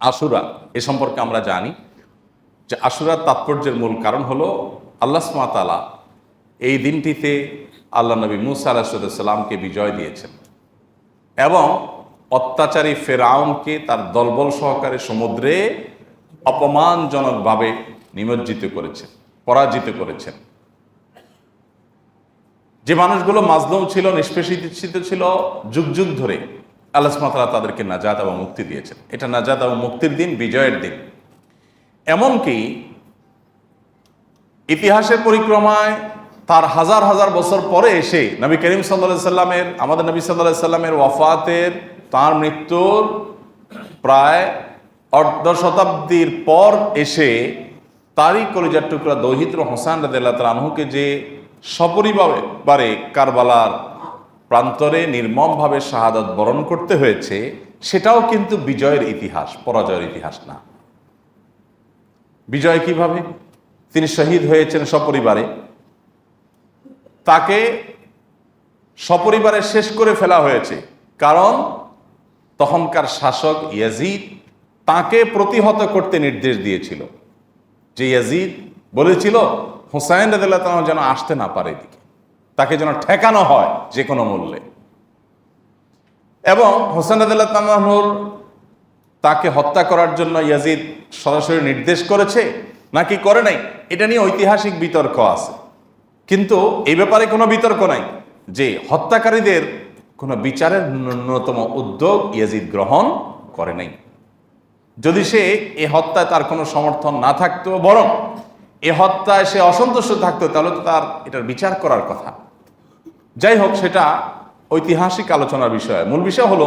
আশুরা, এ সম্পর্কে আমরা জানি যে আশুরার তাৎপর্যের মূল কারণ হলো আল্লাহ সুমাতালা এই দিনটিতে আল্লাহ নবী মুসা আলাহিসাল্লামকে বিজয় দিয়েছেন এবং অত্যাচারী ফেরাউনকে তার দলবল সহকারে সমুদ্রে অপমানজনকভাবে নিমজ্জিত করেছেন, পরাজিত করেছেন। যে মানুষগুলো মাজলুম ছিল, নিষ্পেষিত ছিল, যুগ যুগ ধরে আল্লাহ সুমাতালা তাদেরকে নাজাদ এবং মুক্তি দিয়েছেন। এটা নাজাদ এবং মুক্তির দিন, বিজয়ের দিন। এমনকি ইতিহাসের পরিক্রমায় তার হাজার হাজার বছর পরে এসে নবী করিম সাল্লা সাল্লামের, আমাদের নবী সাল্লাহ সাল্লামের ওয়াফাতের তার মৃত্যুর প্রায় অর্ধ শতাব্দীর পর এসে তারই কলিজার টুকরা দহিত্র হোসান রাদিল্লাহ তালাহুকে যে সপরিবারে কারবালার প্রান্তরে নির্মমভাবে শাহাদত বরণ করতে হয়েছে, সেটাও কিন্তু বিজয়ের ইতিহাস, পরাজয়ের ইতিহাস না। বিজয় কীভাবে? তিনি শহীদ হয়েছেন সপরিবারে। তাকে সপরিবারে শেষ করে ফেলা হয়েছে, কারণ তখনকার শাসক ইয়াজিদ তাকে প্রতিহত করতে নির্দেশ দিয়েছিল। যে ইয়াজিদ বলেছিল, হুসাইন রাদিল্লাহ যেন আসতে না পারে এদিকে। তাকে যেন ঠেকানো হয় যে কোনো মূল্যে। এবং হোসেন রাদিল্লাহ তালাহুর তাকে হত্যা করার জন্য ইয়াজিদ সরাসরি নির্দেশ করেছে, নাকি করে নাই, এটা নিয়ে ঐতিহাসিক বিতর্ক আছে। কিন্তু এই ব্যাপারে কোনো বিতর্ক নাই যে হত্যাকারীদের কোনো বিচারের ন্যূনতম উদ্যোগ ইয়াজিদ গ্রহণ করে নাই। যদি সে এ হত্যায় তার কোনো সমর্থন না থাকতো, বরং এ হত্যায় সে অসন্তুষ্ট থাকতো, তাহলে তো তার এটার বিচার করার কথা। যাই হোক সেটা ঐতিহাসিক আলোচনার বিষয়। মূল বিষয় হলো,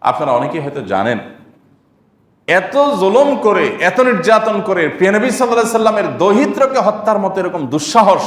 আপনারা অনেকেই হয়তো জানেন, এত জুলুম করে, এত নির্যাতন করে প্রিয়নবী সাল্লাহ সাল্লামের দহিত্রকে হত্যার মতো এরকম দুঃসাহস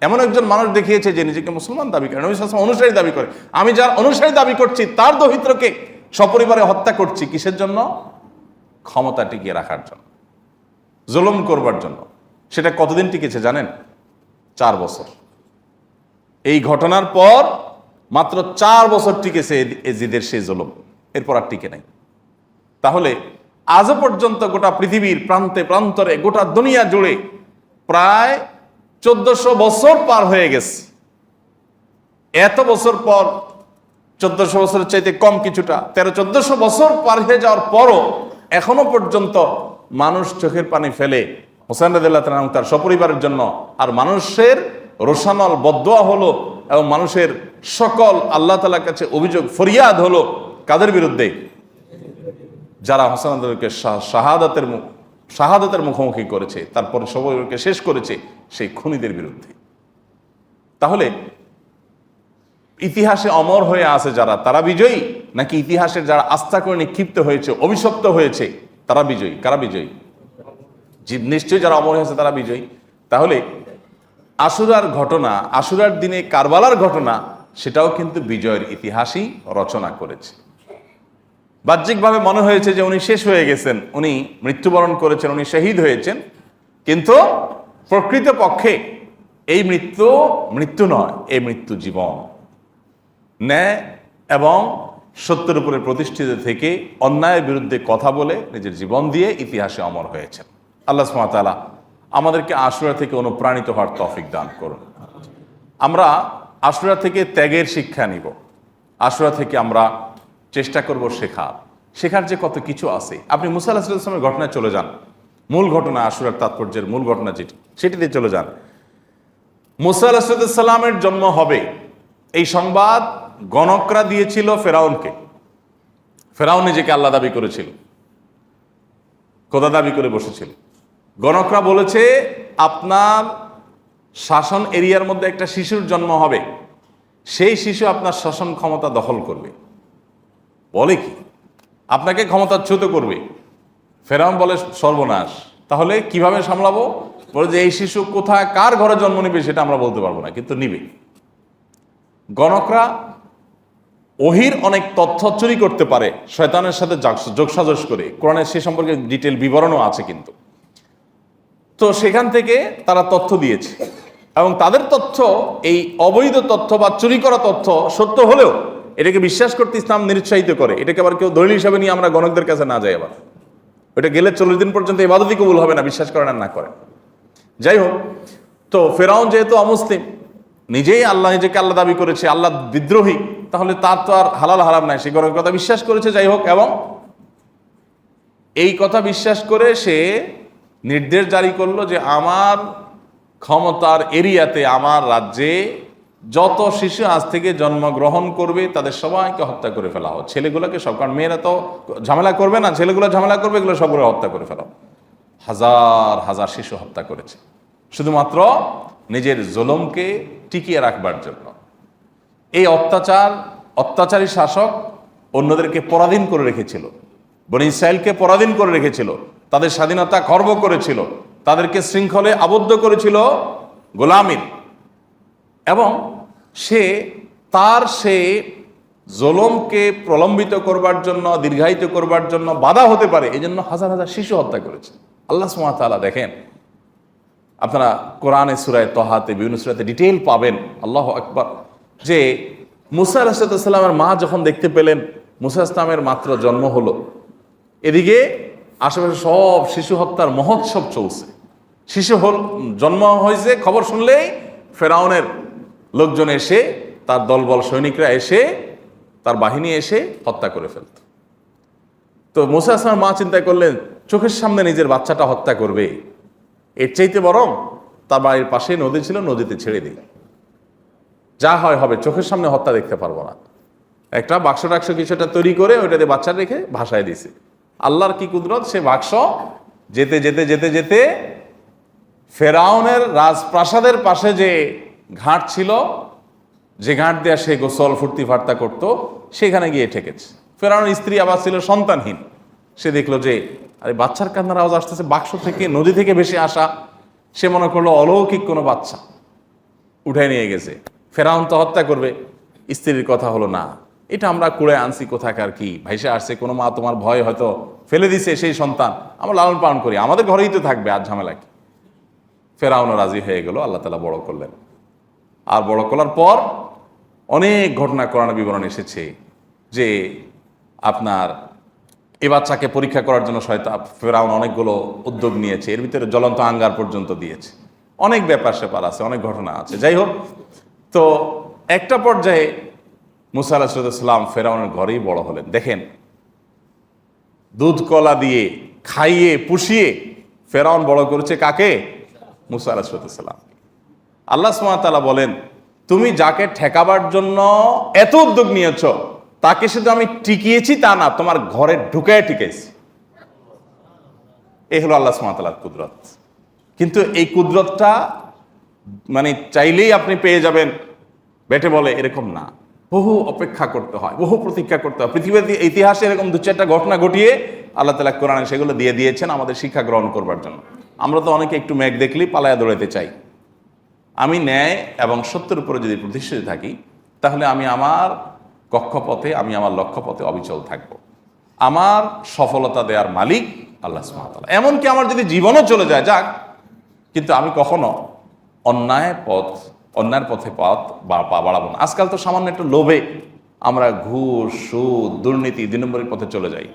এমন একজন মানুষ দেখিয়েছে যে নিজেকে মুসলমান দাবি করে, নবী অনুসারী দাবি করে। আমি যার অনুসারী দাবি করছি, তার দহিত্রকে সপরিবারে হত্যা করছি কিসের জন্য? ক্ষমতা টিকিয়ে রাখার জন্য। জুলুম করবার জন্য। সেটা কতদিন টিকেছে জানেন? চার বছর। এই ঘটনার পর মাত্র চার বছর টিকেছে এজিদের সেই জুলুম। এরপর আর টিকে নাই। তাহলে আজও পর্যন্ত গোটা পৃথিবীর প্রান্তে প্রান্তরে, গোটা দুনিয়া জুড়ে প্রায় চোদ্দশো বছর পার হয়ে গেছে। এত বছর পর, চোদ্দশো বছরের চাইতে কম কিছুটা, তেরো, চোদ্দশো বছর পার হয়ে যাওয়ার পরও এখনও পর্যন্ত মানুষ চোখের পানি ফেলে, হোসেন তাআলা তার সপরিবারের জন্য আর মানুষের রোশানল বদোয়া হলো এবং মানুষের সকল আল্লাহ তালার কাছে অভিযোগ, ফরিয়াদ হলো কাদের বিরুদ্ধে? যারা হোসেনকে শাহাদাতের মুখ শাহাদাতের মুখোমুখি করেছে, তারপর সবাইকে শেষ করেছে সেই খুনিদের বিরুদ্ধে। তাহলে ইতিহাসে অমর হয়ে আছে যারা, তারা বিজয়ী? নাকি ইতিহাসের যারা আস্থা করে নিক্ষিপ্ত হয়েছে, অভিশপ্ত হয়েছে, তারা বিজয়ী? কারা বিজয়ী? নিশ্চয়ই যারা অমর হয়েছে তারা বিজয়ী। তাহলে আশুরার ঘটনা, আশুরার দিনে কারবালার ঘটনা, সেটাও কিন্তু বিজয়ের ইতিহাসই রচনা করেছে। বাহ্যিকভাবে মনে হয়েছে যে উনি শেষ হয়ে গেছেন, উনি মৃত্যুবরণ করেছেন, উনি শহীদ হয়েছেন। কিন্তু প্রকৃত পক্ষে এই মৃত্যু মৃত্যু নয়, এই মৃত্যু জীবন। ন্যায় এবং সত্যের উপরে প্রতিষ্ঠিত থেকে অন্যায়ের বিরুদ্ধে কথা বলে নিজের জীবন দিয়ে ইতিহাসে অমর হয়েছেন। আল্লাহ সুমাতালা আমাদেরকে আশুরা থেকে অনুপ্রাণিত হওয়ার তফিক দান করুন। আমরা আশুরা থেকে ত্যাগের শিক্ষা নিব। আশুরা থেকে আমরা চেষ্টা করব শেখার। শেখার যে কত কিছু আছে। আপনি মুসা আল্লাহামের ঘটনায় চলে যান। মূল ঘটনা আশুরার তাৎপর্যের মূল ঘটনা যেটি সেটিতে চলে যান। মুসা আলাহিসাল্লামের জন্ম হবে। এই সংবাদ গণকরা দিয়েছিল ফেরাউনকে। ফেরাউন নিজেকে আল্লাহ দাবি করেছিল। খোদা দাবি করে বসেছিল। গণকরা বলেছে, আপনার শাসন এরিয়ার মধ্যে একটা শিশুর জন্ম হবে। সেই শিশু আপনার শাসন ক্ষমতা দখল করবে। বলে কি? আপনাকে ক্ষমতাচ্যুত করবে। ফেরাম বলে, সর্বনাশ। তাহলে কীভাবে সামলাবো? বলে যে, এই শিশু কোথায়, কার ঘরে জন্ম নিবে সেটা আমরা বলতে পারব না, কিন্তু নিবে। গণকরা ওহির অনেক তথ্য চুরি করতে পারে, শয়তানের সাথে যোগসাজস করে। কোরআনের সে সম্পর্কে ডিটেল বিবরণও আছে কিন্তু। তো সেখান থেকে তারা তথ্য দিয়েছে। এবং তাদের তথ্য, এই অবৈধ তথ্য বা চুরি করা তথ্য সত্য হলেও এটাকে বিশ্বাস করতে ইসলাম নিরুৎসাহিত করে। এটাকে আবার কেউ দলিল হিসাবে নিয়ে আমরা গণকদের কাছে না যাই আবার। ওইটা গেলে চল্লিশ দিন পর্যন্ত ইবাদতই কবুল হবে না, বিশ্বাস করেন আর না করেন। যাই হোক, তো ফেরাউন যেহেতু অমুসলিম, নিজেই আল্লাহ নিজেকে আল্লাহ দাবি করেছে, আল্লাহ বিদ্রোহী, তাহলে তার তো আর হালাল হারাম নাই। সে গরমের কথা বিশ্বাস করেছে, যাই হোক, এবং এই কথা বিশ্বাস করে সে নির্দেশ জারি করল যে আমার ক্ষমতার এরিয়াতে আমার রাজ্যে যত শিশু আজ থেকে জন্মগ্রহণ করবে, তাদের সবাইকে হত্যা করে ফেলা হোক। ছেলেগুলোকে সব, কারণ মেয়েরা তো ঝামেলা করবে না, ছেলেগুলো ঝামেলা করবে, এগুলো সবগুলো হত্যা করে ফেলা। হাজার হাজার শিশু হত্যা করেছে। শুধুমাত্র নিজের জুলুমকে টিকিয়ে রাখবার জন্য। এই অত্যাচার, অত্যাচারী শাসক অন্যদেরকে পরাধীন করে রেখেছিল। বনি ইসরায়েলকে পরাধীন করে রেখেছিল, তাদের স্বাধীনতা খর্ব করেছিল, তাদেরকে শৃঙ্খলে আবদ্ধ করেছিল গোলামির। এবং সে, তার সে জলমকে প্রলম্বিত করবার জন্য, দীর্ঘায়িত করবার জন্য বাধা হতে পারে এই জন্য হাজার হাজার শিশু হত্যা করেছে। আল্লাহ সুমাতালা দেখেন, আপনারা কোরআনে সুরায় তহাতে বিভিন্ন সুরাতে ডিটেল পাবেন, আল্লাহ আকবর। যে মুসা আলাহিসাল্লামের মা যখন দেখতে পেলেন, মুসা ইসলামের মাত্র জন্ম হলো এদিকে আশেপাশে সব শিশু হত্যার মহোৎসব চলছে। শিশু হল, জন্ম হয়েছে, খবর শুনলেই ফেরাউনের লোকজন এসে, তার দলবল সৈনিকরা এসে, তার বাহিনী এসে হত্যা করে ফেলত। তো মুসা আসলামের মা চিন্তা করলেন, চোখের সামনে নিজের বাচ্চাটা হত্যা করবে। এর চাইতে বরং তার বাড়ির পাশে নদী ছিল, নদীতে ছেড়ে দিই। যা হয় হবে, চোখের সামনে হত্যা দেখতে পারব না। একটা বাক্স টাক্স কিছুটা তৈরি করে ওইটাতে বাচ্চা রেখে ভাসায় দিছে আল্লাহর কি কুদরত? সে বাক্স যেতে যেতে যেতে যেতে ফেরাউনের রাজপ্রাসাদের পাশে যে ঘাট ছিল, যে ঘাট দেওয়া সে গোসল, ফুর্তি, ফার্তা করতো, সেখানে গিয়ে ঠেকেছে। ফেরাউনের স্ত্রী আবার ছিল সন্তানহীন। সে দেখল যে, আরে বাচ্চার কান্নার আওয়াজ আসতেছে, বাক্স থেকে, নদী থেকে ভেসে আসা। সে মনে করল, অলৌকিক কোনো বাচ্চা। উঠে নিয়ে গেছে। ফেরাউন তো হত্যা করবে। স্ত্রীর কথা হলো না। এটা আমরা কুড়ে আনছি কোথাকার কি? ভাইসে আসছে, কোনো মা তোমার ভয় হয়তো ফেলে দিছে সেই সন্তান। আমরা লালন পালন করি। আমাদের ঘরেই তো থাকবে, আর ঝামেলা কি? ফেরাউনও রাজি হয়ে গেল, আল্লাহ তালা বড় করলেন। আর বড় করার পর অনেক ঘটনা কোরআন বিবরণ এসেছে যে আপনার এ বাচ্চাকে পরীক্ষা করার জন্য শয়তা ফেরাউন অনেকগুলো উদ্যোগ নিয়েছে। এর ভিতরে জ্বলন্ত আঙ্গার পর্যন্ত দিয়েছে। অনেক ব্যাপার স্যাপার আছে, অনেক ঘটনা আছে। যাই হোক, তো একটা পর্যায়ে মুসা আলাহিসাম ফেরাউনের ঘরেই বড় হলেন। দেখেন, দুধ কলা দিয়ে খাইয়ে, পুষিয়ে ফেরাউন বড় করেছে কাকে? মুসা আলাহিসাল্লাম আল্লাহ সুমাতালা বলেন, তুমি যাকে ঠেকাবার জন্য এত উদ্যোগ নিয়েছ, তাকে শুধু আমি টিকিয়েছি তা না, তোমার ঘরে ঢুকে টিকেছি। এই হলো আল্লাহ সুমাতালার কুদরত। কিন্তু এই কুদরতটা মানে চাইলেই আপনি পেয়ে যাবেন। বেটে বলে, এরকম না। বহু অপেক্ষা করতে হয়, বহু প্রতীক্ষা করতে হয়। পৃথিবীর ইতিহাসে এরকম দু চারটা ঘটনা ঘটিয়ে আল্লাহ তালা কোরআনে সেগুলো দিয়ে দিয়েছেন আমাদের শিক্ষা গ্রহণ করবার জন্য। আমরা তো অনেকে একটু মেঘ দেখলেই পালায়া দৌড়াতে চাই। আমি ন্যায় এবং সত্যের উপরে যদি প্রতিষ্ঠিত থাকি, তাহলে আমি আমার কক্ষপথে, আমি আমার লক্ষ্যপথে অবিচল থাকব। আমার সফলতা দেওয়ার মালিক আল্লাহ সুবহানাহু এমনকি আমার যদি জীবনও চলে যায়, যাক, কিন্তু আমি কখনো অন্যায় পথ অন্যায়ের পথে পথ বাড়াবো না। আজকাল তো সামান্য একটু লোভে আমরা ঘুষ, সুদ, দুর্নীতি দুই নম্বরের পথে চলে যাই।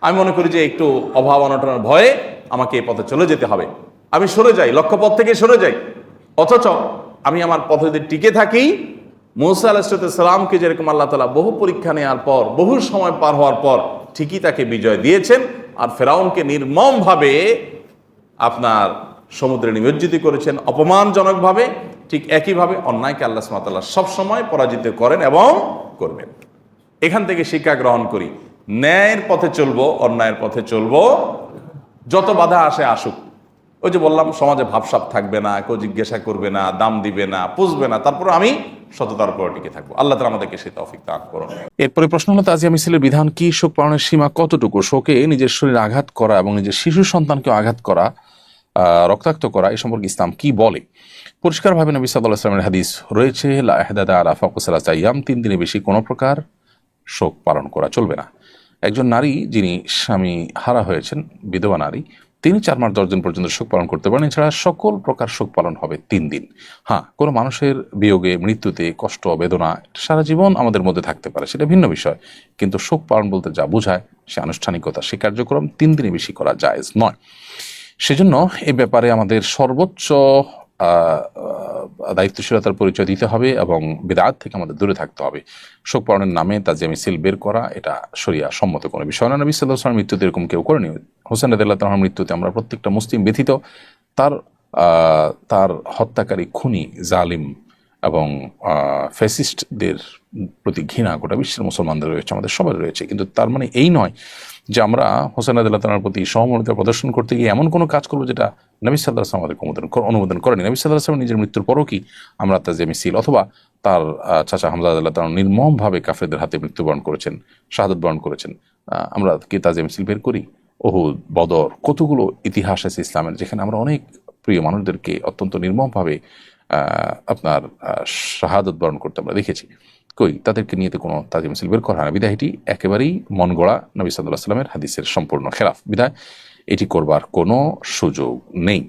আমি মনে করি যে একটু অভাব, অনটনের ভয়ে আমাকে এই পথে চলে যেতে হবে। আমি সরে যাই, লক্ষ্যপথ থেকে সরে যাই। অথচ আমি আমার পথে যদি টিকে থাকি, মৌসা আলাহিসামকে যেরকম আল্লাহ তালা বহু পরীক্ষা নেওয়ার পর, বহু সময় পার হওয়ার পর ঠিকই তাকে বিজয় দিয়েছেন। আর ফেরাউনকে নির্মমভাবে আপনার সমুদ্রে নিমজ্জিত করেছেন অপমানজনকভাবে। ঠিক একইভাবে অন্যায়কে আল্লাহ সুমাতাল্লাহ সবসময় পরাজিত করেন এবং করবেন। এখান থেকে শিক্ষা গ্রহণ করি, ন্যায়ের পথে চলবো, অন্যায়ের পথে চলবো, যত বাধা আসে আসুক। ওই যে বললাম, সমাজে ভাবসাব থাকবে না, কেউ জিজ্ঞাসা করবে না, দাম দিবে না, পুষবে না তারপর আমি সততার উপর টিকে থাকব। আল্লাহ তালা আমাদেরকে সে তৌফিক দান করুন। এরপরে প্রশ্ন হলো, তাজিয়া মিছিলের বিধান কি? শোক পালনের সীমা কতটুকু? শোকে নিজের শরীরে আঘাত করা এবং নিজের শিশু সন্তানকে আঘাত করা রক্তাক্ত করা, এ সম্পর্কে ইসলাম কি বলে? পরিষ্কারভাবে নবী সাল্লাহ ইসলামের হাদিস রয়েছে লাহদাদা আলা ফাকুসালা চাইয়াম তিন দিনের বেশি কোনো প্রকার শোক পালন করা চলবে না। একজন নারী যিনি স্বামী হারা হয়েছেন, বিধবা নারী, তিনি চার মাস দশ দিন পর্যন্ত শোক পালন করতে পারেন। এছাড়া সকল প্রকার শোক পালন হবে তিন দিন। হ্যাঁ কোনো মানুষের বিয়োগে, মৃত্যুতে কষ্ট, বেদনা সারা জীবন আমাদের মধ্যে থাকতে পারে, সেটা ভিন্ন বিষয়। কিন্তু শোক পালন বলতে যা বোঝায়, সে আনুষ্ঠানিকতা, সে কার্যক্রম তিন দিনে বেশি করা জায়েজ নয়। সেজন্য এ ব্যাপারে আমাদের সর্বোচ্চ দায়িত্বশীলতার পরিচয় দিতে হবে এবং বেদাত থেকে আমাদের দূরে থাকতে হবে। শোক পালনের নামে তার যে মিছিল বের করা, এটা সরিয়া সম্মত কোনো বিষয় না। নবী সাল্লাহ মৃত্যুতে এরকম কেউ করেনি। হোসেন রাদিল্লাহ তালার মৃত্যুতে আমরা প্রত্যেকটা মুসলিম ব্যথিত। তার তার হত্যাকারী খুনি জালিম এবং ফ্যাসিস্টদের প্রতি ঘৃণা গোটা বিশ্বের মুসলমানদের রয়েছে, আমাদের সবার রয়েছে। কিন্তু তার মানে এই নয় যে আমরা হোসেন আদাল্লাহ তালার প্রতি সহমর্মিতা প্রদর্শন করতে গিয়ে এমন কোনো কাজ করব যেটা নবী সাল্লাহ আসলাম আমাদের অনুমোদন করেনি। নবী সাল্লাহ আসলাম নিজের মৃত্যুর পরও কি আমরা তাজে মিছিল অথবা তার চাচা হামজা আদাল্লাহ তালা নির্মমভাবে কাফেরদের হাতে মৃত্যুবরণ করেছেন, শাহাদত বরণ করেছেন আমরা কি তাজে মিছিল বের করি? ওহুদ, বদর, কতগুলো ইতিহাস আছে ইসলামের যেখানে আমরা অনেক প্রিয় মানুষদেরকে অত্যন্ত নির্মমভাবে আপনার শাহাদত বরণ করতে আমরা দেখেছি। কই, তাদেরকে নিয়ে তো কোনো তাজিম মিছিল বের করা হয় না। বিদায় এটি একেবারেই মন গড়া নবী সাল্লাহ সাল্লামের হাদিসের সম্পূর্ণ খেলাফ। বিদায়, এটি করবার কোনো সুযোগ নেই।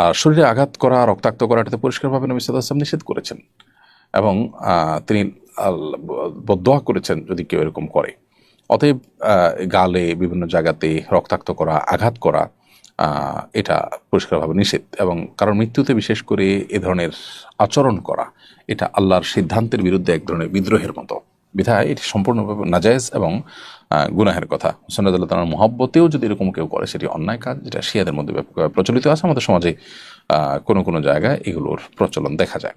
আর শরীরে আঘাত করা, রক্তাক্ত করা, এটাতে পরিষ্কারভাবে নবী সাল্লাহ আসলাম নিষেধ করেছেন। এবং তিনি বদোয়া করেছেন যদি কেউ এরকম করে। অতএব গালে বিভিন্ন জায়গাতে রক্তাক্ত করা, আঘাত করা এটা পরিষ্কারভাবে নিষেধ। এবং কারণ মৃত্যুতে বিশেষ করে এ ধরনের আচরণ করা, এটা আল্লাহর সিদ্ধান্তের বিরুদ্ধে এক ধরনের বিদ্রোহের মতো। বিধায় এটি সম্পূর্ণভাবে নাজায়জ এবং গুনাহের কথা। হোসেন তালার মহব্বতেও যদি এরকম কেউ করে, সেটি অন্যায় কাজ, যেটা শিয়াদের মধ্যে ব্যাপকভাবে প্রচলিত আছে, আমাদের সমাজে কোনো কোনো জায়গায় এগুলোর প্রচলন দেখা যায়।